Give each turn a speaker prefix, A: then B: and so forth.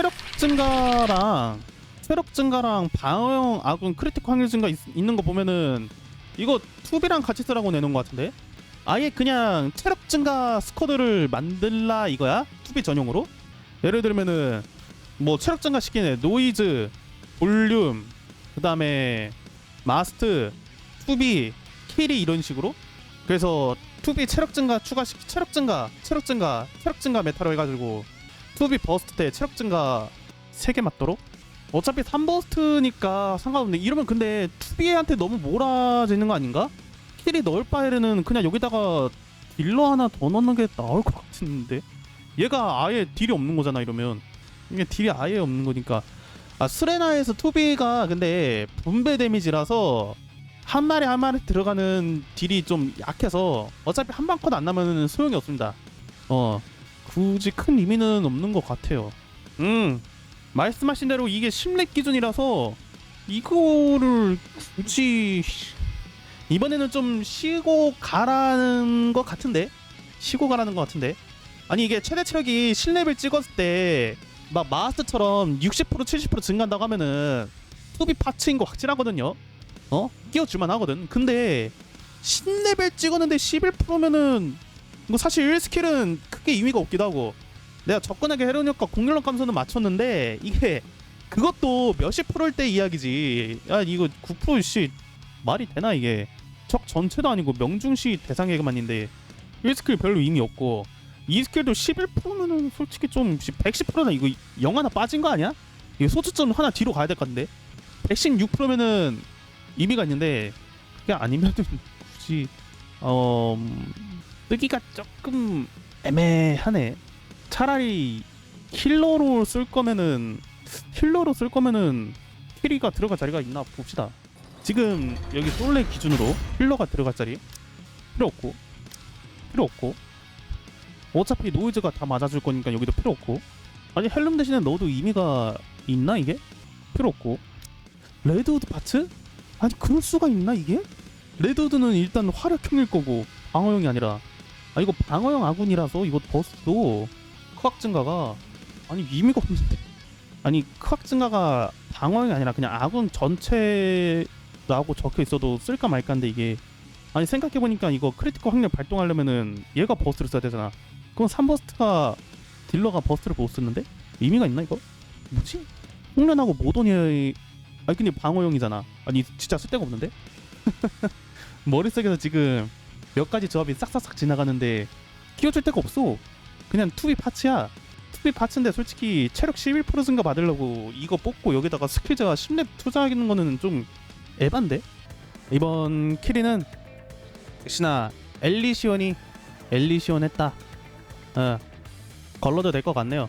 A: 체력 증가랑 체력 증가랑 방어형 아군 크리티컬 확률 증가 있, 있는 거 보면은 이거 투비랑 같이 쓰라고 내놓은 것 같은데? 아예 그냥 체력 증가 스쿼드를 만들라 이거야? 투비 전용으로? 예를 들면은 뭐 체력 증가 시키네 노이즈 볼륨 그 다음에 마스트 투비 킬이 이런 식으로? 그래서 투비 체력 증가 추가시키 체력 증가 체력 증가 체력 증가 메타로 해가지고 투비 버스트 때 체력 증가 3개 맞도록? 어차피 3버스트니까 상관없네. 이러면 근데 투비한테 너무 몰아지는 거 아닌가? 킬이 넣을 바에는 그냥 여기다가 딜러 하나 더 넣는 게 나을 것 같은데? 얘가 아예 딜이 없는 거잖아 이러면. 이게 딜이 아예 없는 거니까. 아 스레나에서 투비가 근데 분배 데미지라서 한 마리 한 마리 들어가는 딜이 좀 약해서 어차피 한 방 컷 안 나면 소용이 없습니다. 어 굳이 큰 의미는 없는 것 같아요. 음 말씀하신 대로 이게 10렙 기준이라서 이거를 굳이 이번에는 좀 쉬고 가라는 것 같은데? 쉬고 가라는 것 같은데? 아니 이게 최대 체력이 10렙을 찍었을 때 막 마스터처럼 60% 70% 증가한다고 하면은 투비 파츠인 거 확실하거든요. 어? 끼워줄만 하거든. 근데 10레벨 찍었는데 11%면은 이거 사실 1스킬은 크게 의미가 없기도 하고 내가 접근하게 효과 공격력 감소는 맞췄는데 이게 그것도 몇십 프로일 때 이야기지. 야 이거 9%씨 말이 되나 이게? 적 전체도 아니고 명중시 대상에게만인데 1스킬 별로 의미 없고 2스킬도 11%면은 솔직히 좀 110%나 이거 영 하나 빠진 거 아니야? 이거 소수점 하나 뒤로 가야 될 것 같은데? 116%면은 의미가 있는데 그게 아니면은 굳이 어 음, 뜨기가 조금 애매하네. 차라리 힐러로 쓸 거면은 힐러로 쓸 거면은 키리가 들어갈 자리가 있나 봅시다. 지금 여기 솔레 기준으로 힐러가 들어갈 자리 필요 없고 필요 없고. 어차피 노이즈가 다 맞아줄 거니까 여기도 필요 없고. 아니 헬름 대신에 넣어도 의미가 있나 이게? 필요 없고. 레드우드 파츠? 아니 그럴 수가 있나 이게? 레드우드는 일단 화력형일 거고 방어형이 아니라 아 이거 방어형 아군이라서 이거 버스도 크악 증가가 아니 의미가 없는데. 아니 크악 증가가 방어형이 아니라 그냥 아군 전체라고 적혀 있어도 쓸까 말까인데 이게 아니 생각해보니까 이거 크리티컬 확률 발동하려면은 얘가 버스를 써야 되잖아. 그럼 3버스트가 딜러가 버스를 못 쓰는데? 의미가 있나 이거? 뭐지? 홍련하고 모던이 아니 근데 방어형이잖아. 아니 진짜 쓸데가 없는데? 머릿속에서 지금 몇 가지 조합이 싹싹싹 지나가는데 끼워줄 데가 없어. 그냥 투비 파츠야. 투비 파츠인데 솔직히 체력 11% 증가 받으려고 이거 뽑고 여기다가 스킬자 10렙 투자하는 거는 좀 에반데? 이번 키리는 역시나 엘리시온이 엘리시온 했다. 어 걸러도 될 것 같네요